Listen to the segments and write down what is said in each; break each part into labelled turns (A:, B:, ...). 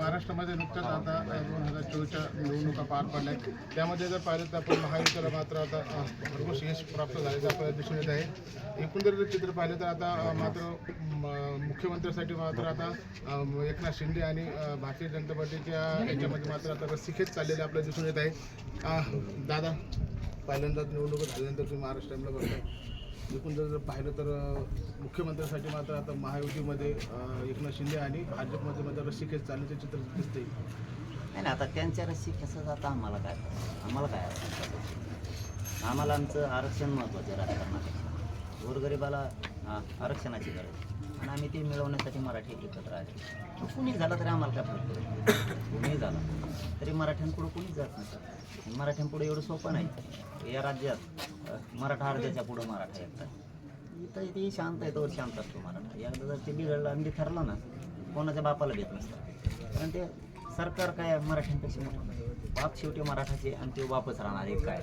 A: महाराष्ट्रामध्ये नुकत्याच आता दोन हजार चोवीसच्या निवडणुका पार पडल्या आहेत. त्यामध्ये जर पाहिलं तर आपण महायुतीला मात्र आता भरपूर यश प्राप्त झाल्याचं आपल्याला दिसून येत आहे. एकंदरीत चित्र पाहिलं तर आता मात्र म, मुख्यमंत्र्यासाठी मात्र आता एकनाथ शिंदे आणि भारतीय जनता पार्टीच्या याच्यामध्ये मात्र आता रस्सीखेच चाललेले आपल्याला दिसून येत आहे. दादा पहिल्यांदाच निवडणूक झाल्यानंतर तुम्ही महाराष्ट्राला बघताय. एकूण जर पाहिलं तर मुख्यमंत्र्यांसाठी मात्र आता महायुतीमध्ये एकनाथ शिंदे आणि भाजपमध्ये मात्र रस्सीखेच चालण्याचे चित्र दिसते
B: नाही ना आता त्यांच्या रस्सी कसं जातं आम्हाला काय आम्हाला काय आम्हाला आमचं आरक्षण महत्त्वाचं आहे राजकारणापेक्षा गोरगरिबाला आरक्षणाची गरज आहे. आणि आम्ही ते मिळवण्यासाठी मराठी एकत्र आले. कुणी झालं तरी आम्हाला काय फरक कुणीही झाला तरी मराठ्यांपुढं कुणीच जात नसतं मराठ्यांपुढे एवढं सोपं नाही. या राज्यात मराठा अर्ध्याच्या पुढं मराठा एकटा. इथं ते शांत आहे तोवर शांत असतो मराठा. एकदा जर ते बिघडलं आणि ते ठरलं ना कोणाच्या बापाला भेट नसतं. कारण ते सरकार काय मराठ्यांपेक्षा मोठं बाप शेवटी मराठाचे आणि ते बापच राहणार एक काय?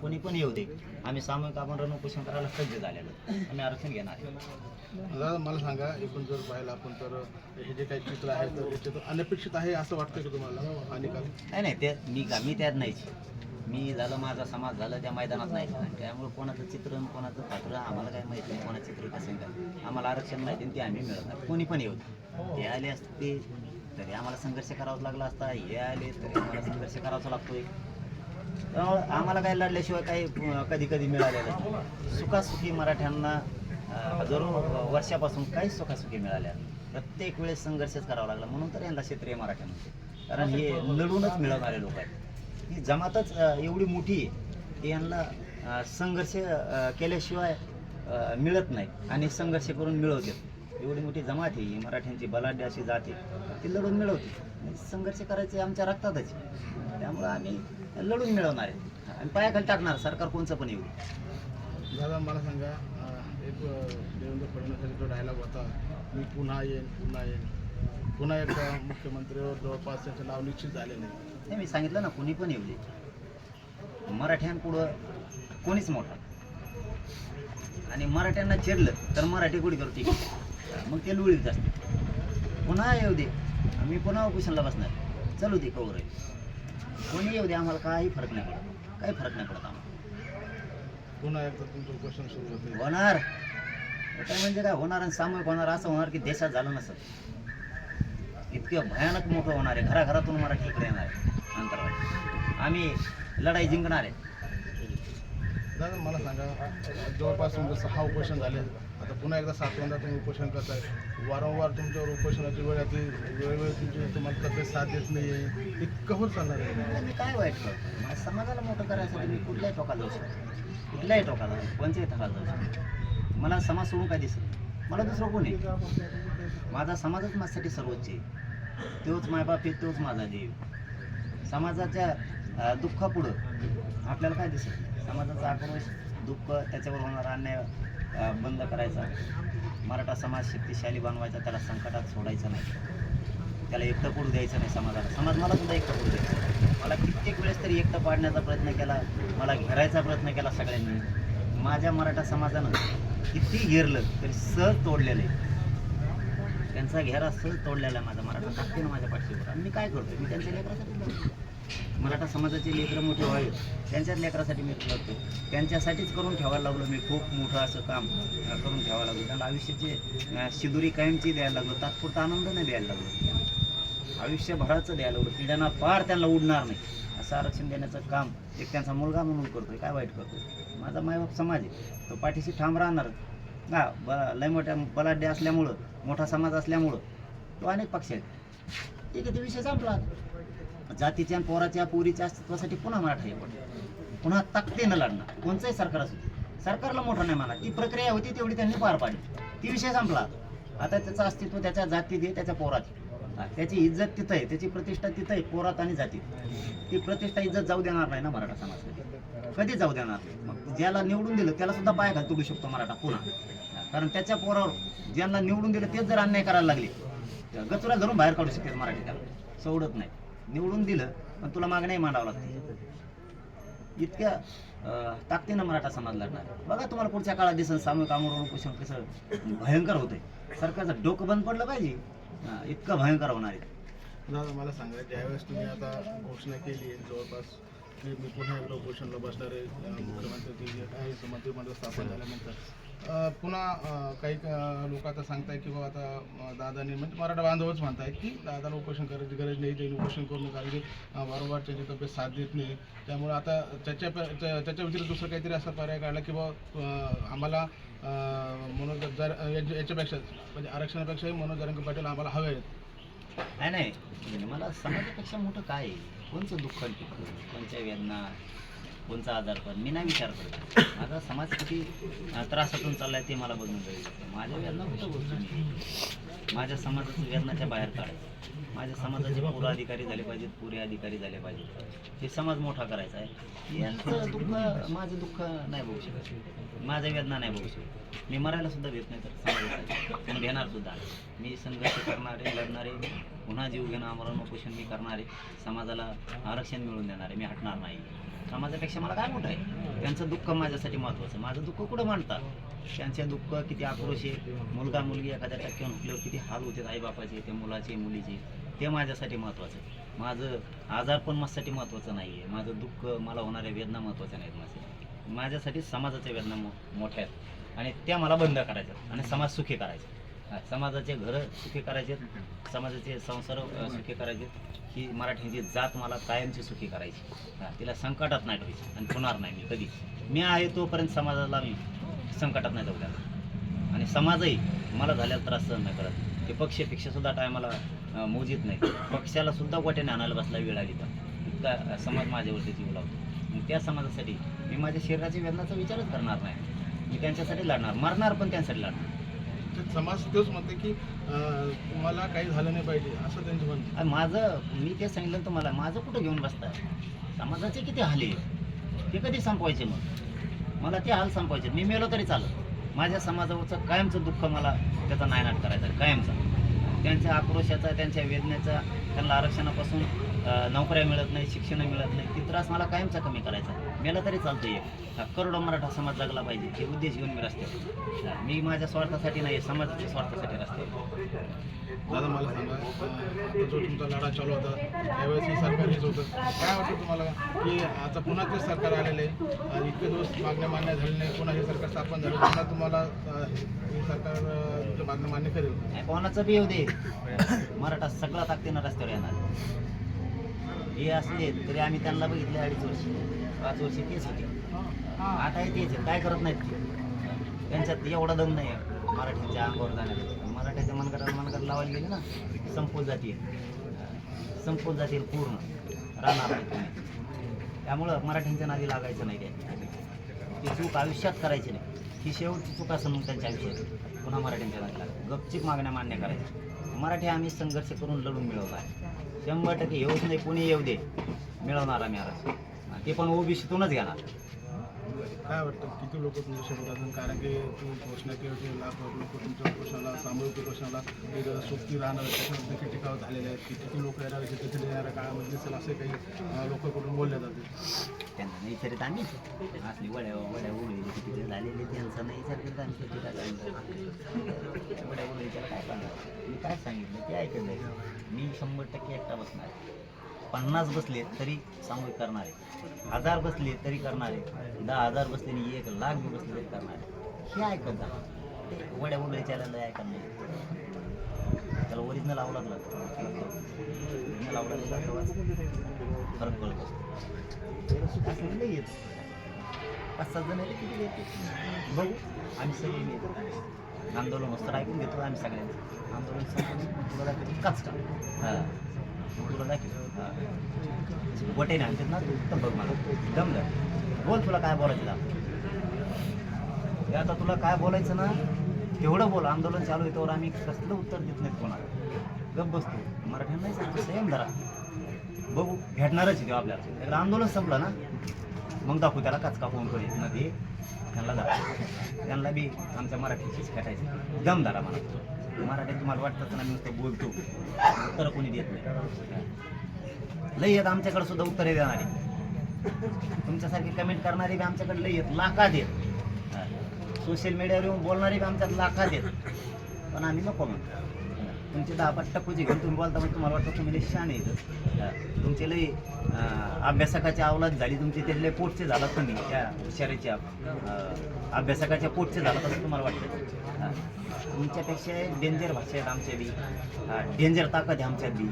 B: कोणी पण येऊ दे. आम्ही सामूहिक आपण रणउपोषण करायला सज्ज झालेलो आम्ही आरक्षण घेणार आहे.
A: दादा मला सांगा एकूण जर पाहिलं आपण तर हे जे काही चित्र आहे तर त्याच्यात अनपेक्षित आहे असं वाटतं की तुम्हाला? आणि का?
B: नाही नाही ते मी का मी त्यात नाहीच. मी झालं माझा समाज झालं त्या मैदानात नाही. त्यामुळे कोणाचं चित्र कोणाचं पात्र आम्हाला काय माहिती नाही कोणाचं चित्र कसं काय आम्हाला आरक्षण माहिती ते आम्ही मिळवणार. कोणी पण येऊ दे. ते आले असते तरी आम्हाला संघर्ष करावाच लागला असता. हे आले तरी आम्हाला संघर्ष करावाच लागतोय. आम्हाला काही लढल्याशिवाय काही कधी कधी मिळालेलं नाही. सुखासुखी मराठ्यांना हजारो वर्षापासून काहीच सुखासुखी मिळाल्या प्रत्येक वेळेस संघर्षच करावा लागला. म्हणून तर यांना क्षेत्रीय मराठी म्हणते कारण हे लढूनच मिळवणारे लोक आहेत. ही जमातच एवढी मोठी आहे की यांना संघर्ष केल्याशिवाय मिळत नाही. आणि संघर्ष करून मिळवतात. एवढी मोठी जमात आहे मराठ्यांची बलाढ्य अशी जात ती लढून मिळवते. संघर्ष करायचे आमच्या रक्तातच. त्यामुळं आम्ही लढून मिळवणार आहे. आणि पायाखाली टाकणार सरकार कोणचं पण येऊ.
A: दादा मला सांगा एक देवेंद्र फडणवीस जो डायलॉग होता मी पुन्हा येईन पुन्हा येईन. पुन्हा एकदा मुख्यमंत्रीवर जवळपास त्याचं नाव निश्चित झालेलं आहे
B: हे मी सांगितलं ना कोणी पण येऊ दे. मराठ्यांपुढं कोणीच मोठा. आणि मराठ्यांना चिरलं तर मराठी कुठे करू ठीक मग ते लुळीत असते पुन्हा येऊ दे. आम्ही पुन्हा उपोषणला बसणार. चलू दे कवर. कोणी येऊ दे आम्हाला काही फरक नाही पडत. काही फरक नाही पडत आम्हाला.
A: पुन्हा एकदा तुमचं क्वेश्चन सुरू होते.
B: होणार. काय म्हणजे काय होणार आणि सामूहिक होणार असं होणार की देशात झालं नसत. इतकं भयानक मोठं होणार आहे. घराघरातून मराठी इकडे येणार आहे. अंतर्वाद आम्ही लढाई जिंकणार आहे.
A: दादा मला सांगा जवळपास तुमचं सहा उपोषण झाले. पुन्हा एकदा सातव्यांदा तुम्ही उपोषण करताय. वारंवार तुमच्यावर उपोषणाची वेळ येते वेळोवेळी तुमची तुम्हाला तब्येत साथ देत नाही आहे. इतकं होत चालणार आहे.
B: मी काय वाईट करतो? समाजाला मोठं करायसाठी मी कुठल्याही टोकाला जाऊ शकतो. कुठल्याही टोकाला कोणत्याही टोकाला जाऊ शकतो. मला समाज सोडून काय दिसत मला दुसरं कोण आहे? माझा समाजच माझ्यासाठी सर्वोच्च आहे. तोच मायबाप आहे तोच माझा देव समाजाच्या दुःखापुढं आपल्याला काय दिसत समाजाचा आक्रोश दुःख त्याच्यावर होणारा अन्याय बंद करायचा. मराठा समाज शक्तिशाली बनवायचा त्याला संकटात सोडायचं नाही. त्याला एकटं पडू द्यायचं नाही समाजाला. समाज मला सुद्धा एकटं पडू द्यायचं मला कित्येक वेळेस तरी एकटं पाडण्याचा प्रयत्न केला मला घेरायचा प्रयत्न केला सगळ्यांनी. माझ्या मराठा समाजानं किती घेरलं तरी सहज तोडलेलं आहे. त्यांचा घेरा सहज तोडलेला आहे माझा मराठा. टाकते माझ्या पाठीवर. आणि मी काय करतो मी त्यांच्या लेकरासाठी मराठा समाजाचे लेकरं मोठे व्हावे. त्यांच्याच लेकरासाठी मी लढतो त्यांच्यासाठीच करून ठेवायला लागलो मी. खूप मोठं असं काम करून ठेवायला लागलो. त्यांना आयुष्याची शिदुरी कायमची द्यायला लागलो. तात्पुरता आनंद नाही द्यायला लागलो. आयुष्यभराचं द्यायला लागलो. पिढ्यांना पार त्यांना उडणार नाही. असं आरक्षण देण्याचं काम एक त्यांचा मुलगा म्हणून करतोय. काय वाईट करतोय? माझा मायबाप समाज आहे. तो पाठीशी ठाम राहणार. हा ब लय मोठ्या बलाढ्य असल्यामुळं मोठा समाज असल्यामुळं तो अनेक पक्ष आहेत. ठीक आहे ते विषय संपला. जातीच्या आणि पोराच्या पोरीच्या अस्तित्वासाठी पुन्हा मराठा हे पडलं. पुन्हा ताकदीनं लढणार. कोणचंही सरकार असू दे. सरकारला मोठं नाही म्हणा ती प्रक्रिया होती तेवढी त्यांनी पार पाडली. ती विषय संपला. आता त्याचं अस्तित्व त्याच्या जातीत आहे त्याच्या पोरात त्याची इज्जत तिथं आहे. त्याची प्रतिष्ठा तिथं आहे पोरात आणि जातीत. ती प्रतिष्ठा इज्जत जाऊ देणार नाही ना मराठा समाज कधी जाऊ देणार नाही? मग ज्याला निवडून दिलं त्याला सुद्धा पाय घाल तुडू शकतो मराठा पुन्हा. कारण त्याच्या पोरावर ज्यांना निवडून दिलं तेच जर अन्याय करायला लागले गचुरा धरून बाहेर काढू शकते मराठी त्याला सोडत नाही. निवडून दिलं पण तुला मागण्याही मांडावं लागते इतक्या ताकदीनं मराठा समाज लढणार बघा तुम्हाला पुढच्या काळात दिसन सामूहिक कामावर उपोषण कसं भयंकर होतंय. सरकारचं डोकं बंद पडलं पाहिजे. इतकं भयंकर होणार आहे.
A: दादा मला सांगा ज्यावेळेस तुम्ही आता घोषणा केली आहे जवळपास मी पुन्हा एकदा उपोषणला बसणार आहे मुख्यमंत्री मंत्रिमंडळ स्थापन झाल्यानंतर. पुन्हा काही लोक आता सांगताय की बाबा आता दादाने म्हणजे मराठा बांधवच म्हणतायत की दादाला उपोषण करायची गरज नाही त्यांनी उपोषण करून कारण की वारंवार त्याची तब्येत साथ देत नाही. त्यामुळे आता त्याच्या त्याच्या व्यतिरिक्त दुसरं काहीतरी असा पर्याय काढला की बाबा आम्हाला मनोज जर याच्या- याच्यापेक्षा म्हणजे आरक्षणापेक्षाही मनोज जरंगे पाटील आम्हाला हवे आहेत.
B: नाही नाही म्हणजे मला समाजापेक्षा मोठं काय आहे? कोणचं दुःख आणि दुःख कोणत्या वेदना? कोणचा आजारपण मी नाही विचार करत. माझा समाज किती त्रासातून चाललाय ते मला बघून जाईल माझ्या वेदना कुठं गोष्ट माझ्या समाजाचं वेदनाच्या बाहेर काढायचं माझ्या समाजाचे पूर्व अधिकारी झाले पाहिजेत पुरे अधिकारी झाले पाहिजेत. हे समाज मोठा करायचा आहे. यांचं दुःख माझं दुःख नाही बघू शकत. माझ्या वेदना नाही बघू शकत. मी मरायला सुद्धा देत नाही तर समाजाचा पण घेणार सुद्धा. मी संघर्ष करणारे लढणारे पुन्हा जीव घेणं आमरण उपोषण मी करणारे. समाजाला आरक्षण मिळवून देणारे. मी हटणार नाही. समाजापेक्षा मला काय मोठं आहे? त्यांचं दुःख माझ्यासाठी महत्त्वाचं माझं दुःख कुठं मांडतात? त्यांचे दुःख किती आक्रोश आहे? मुलगा मुलगी एखाद्या टक्क्यावर हुकल्यावर किती हाल होते आईबापाचे ते मुलाचे मुलीचे ते माझ्यासाठी महत्त्वाचं आहे. माझं आजार पण माझ्यासाठी महत्त्वाचं नाही आहे माझं दुःख मला होणाऱ्या वेदना महत्त्वाच्या नाहीत माझ्या माझ्यासाठी समाजाच्या वेदना मो मोठ्या आहेत. आणि त्या मला बंद करायच्या आणि समाज सुखी करायचा समाजाचे घरं सुखी करायचे समाजाचे संसार सुखी करायचे ही मराठीची जात मला कायमची सुखी करायची. तिला संकटात नाही ठेवायची आणि होणार नाही मी कधी मी आहे तोपर्यंत समाजाला मी संकटात नाही जाऊ द्यायला आणि समाजही मला झालेला त्रास सहन नाही करत. ते पक्षपेक्षा सुद्धा टायमाला मोजीत नाही. पक्षाला सुद्धा गोट्याने आणायला बसला वेळ आली तर. इतका समाज माझ्यावरती जीव लावतो. त्या समाजासाठी मी माझ्या शरीराच्या वेदनाचा विचारच करणार नाही. मी त्यांच्यासाठी लढणार मरणार पण त्यांच्यासाठी लढणार.
A: तर समाज तोच म्हणते की तुम्हाला काही झालं नाही पाहिजे असं त्यांचं म्हणणं
B: माझं मी ते सांगितलं तुम्हाला माझं कुठं घेऊन बसताय? समाजाचे किती हाल आहे ते कधी संपवायचे मग? मला ते हाल संपवायचे. मी मेलो तरी चालत माझ्या समाजावरचं कायमचं दुःख मला त्याचा नायनाट करायचा आहे, कायमचा. त्यांच्या आक्रोशाचा त्यांच्या वेदनेचा त्यांना आरक्षणापासून नोकऱ्या मिळत नाही शिक्षण मिळत नाही ती त्रास मला कायमचा कमी करायचा आहे. मेला तरी चालतं एक. हा करोडो मराठा समाज जगला पाहिजे हे उद्देश घेऊन मी रस्त्यावर. मी माझ्या स्वार्थासाठी नाही समाजाच्या स्वार्थासाठी रस्त्यावर.
A: दादा मला सांगा जो तुमचा लढा चालू होता त्यावेळेस सरकार हेच होतं. काय वाटतं तुम्हाला? की आता पुन्हा ते सरकार आलेलं आहे आणि इतके दिवस मागण्या मान्य झाले नाही पुन्हा हे सरकार स्थापन झालं पुन्हा तुम्हाला हे सरकार अं, तुमच्या मागण्या मान्य करेल?
B: कोणाचं बी येऊ दे. मराठा सगळा ताकदीनं रस्त्यावर येणार. हे असले तरी आम्ही त्यांना बघितले अडीच वर्ष पाच वर्ष तेच होते. आता हे तेच आहे. काय करत नाहीत ते. त्यांच्यात एवढा दम नाही आहे. मराठीच्या अंगावर जाण्याचा. मराठ्याच्या मनगटाला मनगट लावायला गेले ना संपून जातील. संपून जातील पूर्ण. राहणार नाही तुम्ही. त्यामुळं मराठींच्या नादी लागायचं नाही ते ती चूक आयुष्यात करायची नाही. ही शेवटची चूक असं मग त्यांच्या आयुष्यात. पुन्हा मराठींच्या नादी लाग गपचीप मागण्या मान्य करायच्या. मराठी आम्ही संघर्ष करून लढून मिळवला आहे. शंभर टक्के येऊच नाही कोणी येऊ दे. मिळवणार आम्ही आरक्षण. ते पण ओबीसीतूनच घेणार.
A: काय वाटतं? किती लोक तुमच्या अजून कारण की तू घोषणा केली होती लाख लोक तुमच्या उपोषणाला सामूहिक उपोषणाला एक सुट्टी राहणार त्याच्यावर देखील टिकाव झालेले आहेत की किती लोक येणार तिथे येणाऱ्या काळामध्ये असेल असे काही लोकांकडून बोलले जाते
B: त्यांना नाही विचारित आम्ही. असली वड्या वड्या उडलेली तिथे झालेले त्यांचं नाही विचार आम्ही. तिथे काय सांगितलं वड्या उडलेल्या काय करणार मी काय सांगितलं? ते ऐकत नाही. मी शंभर टक्के एकटा बसणार. आहे. पन्नास बसले तरी सामूहिक करणार. आहे हजार बसले तरी करणार. आहे दहा हजार बसले आणि एक लाख बी बसले तरी करणार. आहे हे ऐकत जा. ते वड्या उडल्याच्या ऐकत नाही. त्याला ओरिजिनल आवडत लागतं फरक पडतो असं नाही येत. पाच सात जण येते किती येते. बघू. आम्ही सगळे येतो. आंदोलन मस्त ऐकून घेतो आम्ही सगळ्यांचं. आंदोलन तुला दाखवतो. काच हां. तुला दाखवतो. हां आणतात ना तू? उत्तम बघ मला. जमलं बोल तुला काय बोलायचं दाखव. आता. तुला काय बोलायचं ना तेवढं बोल. आंदोलन चालू आहे तोवर आम्ही कसलं उत्तर देत नाहीत कोणाला. गप बसतो मराठ्यांना नाही सांगतो सेम धरा. बघू भेटणारच आहे आपल्याला. एकदा आंदोलन संपलं ना मग दाखवू त्याला काचका फोन करीत ना ते त्यांना जा त्यांना बी आमच्या मराठीचीच खेटायचं दम धरा मला. मराठीत तुम्हाला वाटतं ना मी नुसतं बोलतो. उत्तर कोणी देत नाही. लई येत आमच्याकडे सुद्धा उत्तरे देणारे. तुमच्यासारखे कमेंट करणारे बी आमच्याकडे लई येत लाखात देत सोशल मीडियावर येऊन बोलणारे बी आमच्यात लाखात देत पण आम्ही नको म्हणतो. तुमचे दहा पाच टक्कोचे घेऊन तुम्ही बोलता म्हणजे तुम्हाला वाटतं तुम्ही लई शान आहे तुमचे लई अं, अभ्यासकाची झाली तुमचे ते लई पोटचे झाला तुम्ही. त्या हुशारीच्या अभ्यासकाच्या पोटचे झाला असं तुम्हाला वाटतं. तुमच्यापेक्षा डेंजर भाषा आहेत आमच्या बी. डेंजर ताकद आहे आमच्यात बी.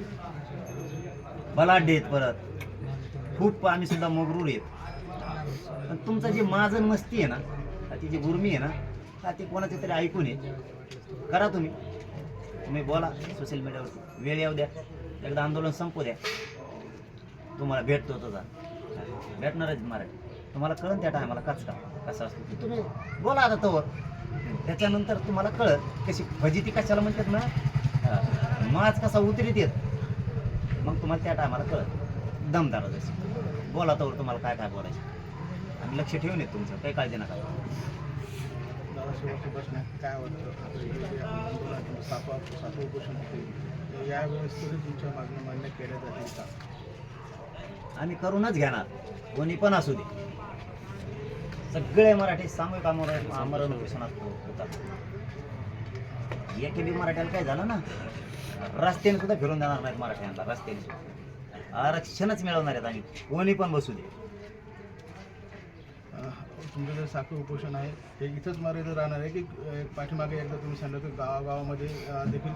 B: बलाढ्य आहेत परत. खूप आम्ही सुद्धा मगरूर आहेत. पण तुमचं जे माजन मस्ती आहे ना ती जी गुरमी आहे ना का ती कोणाच्या तरी ऐकून आहे करा तुम्ही. तुम्ही बोला सोशल मीडियावर वेळ येऊ द्या. एकदा आंदोलन संपू द्या. तुम्हाला भेटतो तुझा भेटणारच मराठी तुम्हाला कळन त्या टायमाला कच का कसं असतो. तुम्ही बोला आता तवर त्याच्यानंतर तुम्हाला कळत कशी फजिती कशाला म्हणतात ना. माज कसा उतरीत येत. मग तुम्हाला त्या टायमाला कळत दमदार जशी. बोला तवर तुम्हाला काय काय बोलायचं. आणि लक्ष ठेवून येत तुमचं. काही काळजी नका
A: काय होते? यावेळेस तरी तुमच्या मागण्या मान्य केल्या जातील का?
B: आम्ही करूनच घेणार. कोणी पण असू दे. सगळे मराठी सामूहिक आमरण उपोषणात होतात. एके बी मराठ्याला काय झालं ना? रस्त्याने सुद्धा फिरून देणार नाहीत मराठ्यांना रस्त्याने सुद्धा. आरक्षणच मिळवणार आहेत आम्ही. कोणी पण बसू दे.
A: तुमचं जे साखर उपोषण आहे हे इथंच मर्यादित राहणार आहे की पाठीमागे एकदा तुम्ही सांगितलं की गावागावामध्ये देखील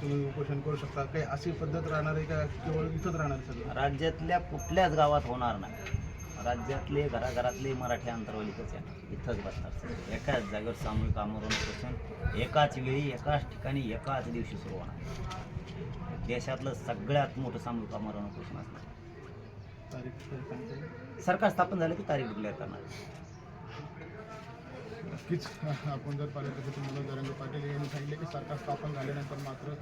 A: तुम्ही उपोषण करू शकता. काही अशी पद्धत राहणार आहे का केवळ इथंच राहणार सगळं?
B: राज्यातल्या कुठल्याच गावात होणार नाही. राज्यातले घराघरातले मराठी अंतरवलीतच येणार इथंच बसणार. एकाच जागेवर सामूहिक आमरण उपोषण एकाच वेळी एकाच ठिकाणी एकाच दिवशी सुरू होणार. देशातलं सगळ्यात मोठं सामूहिक आमरण उपोषण असणार? सरकार स्थापन झालं की तारीख डिक्लेअर करणार.
A: नक्कीच. आपण जर पाहिलं तर तुम्हाला पाटील यांनी सांगितले की सरकार स्थापन झाल्यानंतर मात्र